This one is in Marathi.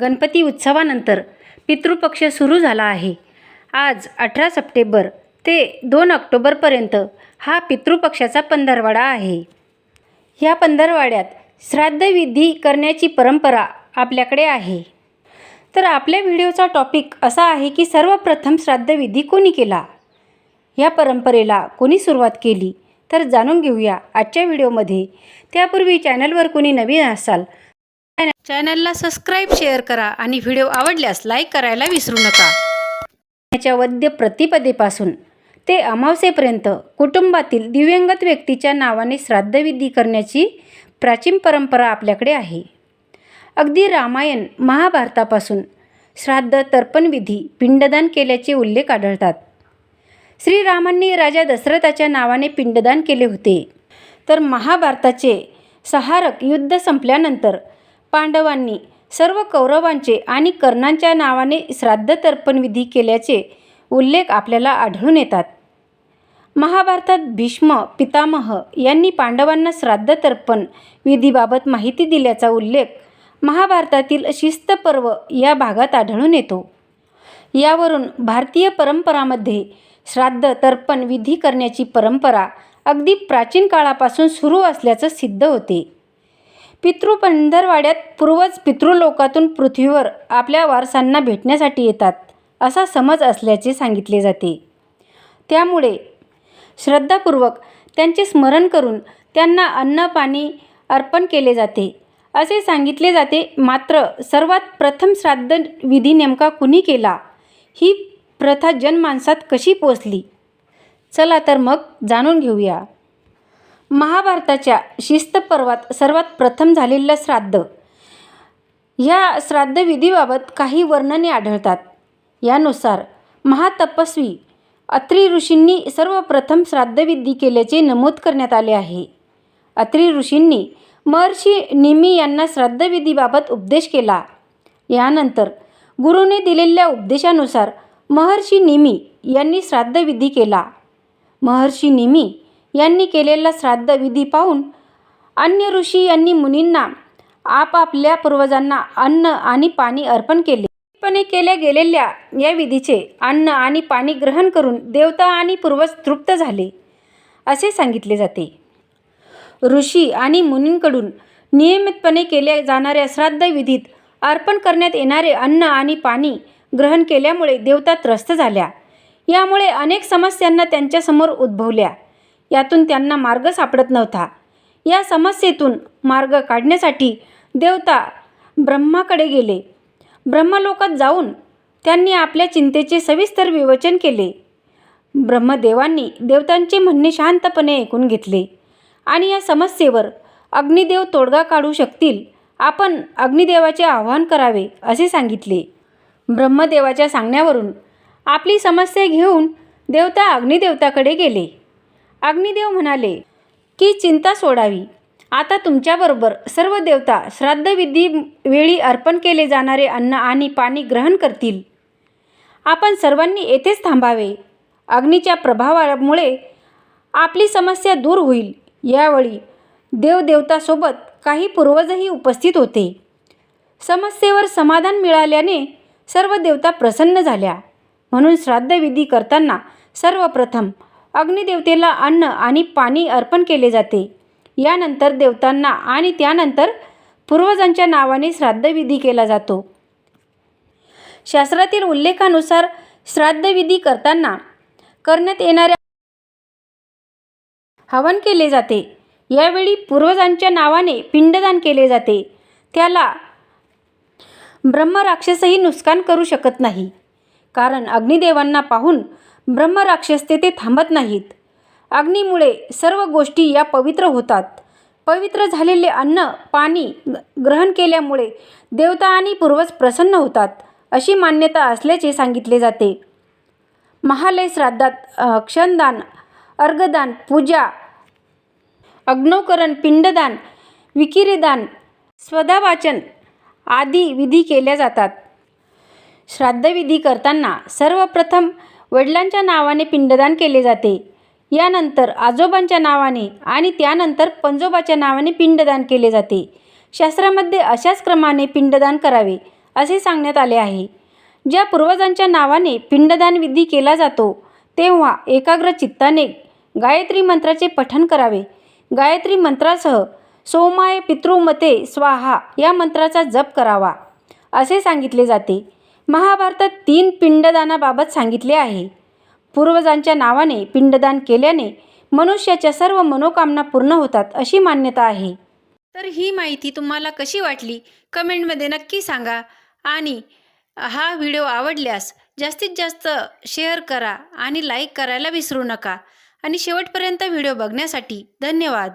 गणपती उत्सवानंतर पितृपक्ष सुरू झाला आहे. आज अठरा सप्टेंबर ते दोन ऑक्टोबरपर्यंत हा पितृपक्षाचा पंधरवाडा आहे. ह्या पंधरवाड्यात श्राद्धविधी करण्याची परंपरा आपल्याकडे आहे. तर आपल्या व्हिडिओचा टॉपिक असा आहे की सर्वप्रथम श्राद्धविधी कोणी केला? या परंपरेला कोणी सुरुवात केली? तर जाणून घेऊया आजच्या व्हिडिओमध्ये. त्यापूर्वी चॅनलवर कोणी नवीन असाल चॅनलला सबस्क्राईब शेअर करा आणि व्हिडिओ आवडल्यास लाईक करायला विसरू नका. याच्या वद्य प्रतिपदेपासून ते अमावस्येपर्यंत कुटुंबातील दिव्यंगत व्यक्तीच्या नावाने श्राद्धविधी करण्याची प्राचीन परंपरा आपल्याकडे आहे. अगदी रामायण महाभारतापासून श्राद्ध तर्पणविधी पिंडदान केल्याचे उल्लेख आढळतात. श्रीरामांनी राजा दशरथाच्या नावाने पिंडदान केले होते. तर महाभारताचे सहारक युद्ध संपल्यानंतर पांडवांनी सर्व कौरवांचे आणि कर्णांच्या नावाने श्राद्ध तर्पणविधी केल्याचे उल्लेख आपल्याला आढळून येतात. महाभारतात भीष्म पितामह यांनी पांडवांना श्राद्ध तर्पण विधीबाबत माहिती दिल्याचा उल्लेख महाभारतातील शिस्त पर्व या भागात आढळून येतो. यावरून भारतीय परंपरामध्ये श्राद्ध तर्पण विधी करण्याची परंपरा अगदी प्राचीन काळापासून सुरू असल्याचं सिद्ध होते. पितृ पंधरवाड्यात पूर्वज पितृलोकातून पृथ्वीवर आपल्या वारसांना भेटण्यासाठी येतात असा समज असल्याचे सांगितले जाते. त्यामुळे श्रद्धापूर्वक त्यांचे स्मरण करून त्यांना अन्न पाणी अर्पण केले जाते. असे सांगितले जाते मात्र सर्वात प्रथम श्राद्ध विधी नेमका कुणी केला? ही प्रथा जनमानसात कशी पोचली चला तर मग जाणून घेऊया. महाभारताच्या शिस्त पर्वात सर्वात प्रथम झालेलं श्राद्ध. ह्या श्राद्धविधीबाबत काही वर्णने आढळतात. यानुसार महातपस्वी अत्रि ऋषींनी सर्वप्रथम श्राद्धविधी केल्याचे नमूद करण्यात आले आहे. अत्रि ऋषींनी महर्षी निमी यांना श्राद्धविधीबाबत उपदेश केला. यानंतर गुरुने दिलेल्या उपदेशानुसार महर्षी निमी यांनी श्राद्धविधी केला. महर्षी निमी यांनी केलेला श्राद्धविधी पाहून अन्य ऋषी यांनी मुनींना आपापल्या पूर्वजांना अन्न आणि पाणी अर्पण केले. पणे केल्या गेलेल्या या विधीचे अन्न आणि पाणी ग्रहण करून देवता आणि पूर्वज तृप्त झाले असे सांगितले जाते. ऋषी आणि मुनींकडून नियमितपणे केल्या जाणाऱ्या श्राद्धविधीत अर्पण करण्यात येणारे अन्न आणि पाणी ग्रहण केल्यामुळे देवता त्रस्त झाल्या. यामुळे अनेक समस्यांना त्यांच्यासमोर उद्भवल्या. यातून त्यांना मार्ग सापडत नव्हता. या समस्येतून मार्ग काढण्यासाठी देवता ब्रह्माकडे गेले. ब्रह्मलोकात जाऊन त्यांनी आपल्या चिंतेचे सविस्तर विवचन केले. ब्रह्मदेवांनी देवतांचे म्हणणे शांतपणे ऐकून घेतले. आणि या समस्येवर अग्निदेव तोडगा काढू शकतील आपण अग्निदेवाचे आवाहन करावे असे सांगितले. ब्रह्मदेवाच्या सांगण्यावरून आपली समस्या घेऊन देवता अग्निदेवताकडे गेले. अग्निदेव म्हणाले की चिंता सोडावी. आता तुमच्याबरोबर सर्व देवता श्राद्धविधी वेळी अर्पण केले जाणारे अन्न आणि पाणी ग्रहण करतील. आपण सर्वांनी येथेच थांबावे. अग्नीच्या प्रभावामुळे आपली समस्या दूर होईल. यावेळी देवदेवतासोबत काही पूर्वजही उपस्थित होते. समस्येवर समाधान मिळाल्याने सर्व देवता प्रसन्न झाल्या. म्हणून श्राद्धविधी करताना सर्वप्रथम अग्निदेवतेला अन्न आणि पाणी अर्पण केले जाते. यानंतर देवतांना आणि त्यानंतर पूर्वजांच्या नावाने श्राद्धविधी केला जातो. शास्त्रातील उल्लेखानुसार श्राद्धविधी करताना करण्यात येणाऱ्या हवन केले जाते. यावेळी पूर्वजांच्या नावाने पिंडदान केले जाते. त्याला ब्रह्मराक्षसही नुकसान करू शकत नाही. कारण अग्निदेवांना पाहून ब्रह्मराक्षस तेथे थांबत नाहीत. अग्नीमुळे सर्व गोष्टी या पवित्र होतात. पवित्र झालेले अन्न पाणी ग्रहण केल्यामुळे देवता आणि पूर्वज प्रसन्न होतात अशी मान्यता असल्याचे सांगितले जाते. महालय श्राद्धात क्षणदान अर्घदान पूजा अग्नोकरण पिंडदान विकिरीदान स्वदावाचन आदी विधी केल्या जातात. श्राद्धविधी करताना सर्वप्रथम वडिलांच्या नावाने पिंडदान केले जाते. यानंतर आजोबांच्या नावाने आणि त्यानंतर पंजोबाच्या नावाने पिंडदान केले जाते. शास्त्रामध्ये अशाच क्रमाने पिंडदान करावे असे सांगण्यात आले आहे. ज्या पूर्वजांच्या नावाने पिंडदान विधी केला जातो तेव्हा एकाग्र चित्ताने गायत्री मंत्राचे पठण करावे. गायत्री मंत्रासह सोमाय पितृमते स्वाहा या मंत्राचा जप करावा असे सांगितले जाते. महाभारतात तीन पिंडदानाबाबत सांगितले आहे. पूर्वजांच्या नावाने पिंडदान केल्याने मनुष्याच्या सर्व मनोकामना पूर्ण होतात अशी मान्यता आहे. तर ही माहिती तुम्हाला कशी वाटली? कमेंटमध्ये नक्की सांगा आणि हा व्हिडिओ आवडल्यास जास्तीत जास्त शेअर करा आणि लाईक करायला विसरू नका. आणि शेवटपर्यंत व्हिडिओ बघण्यासाठी धन्यवाद.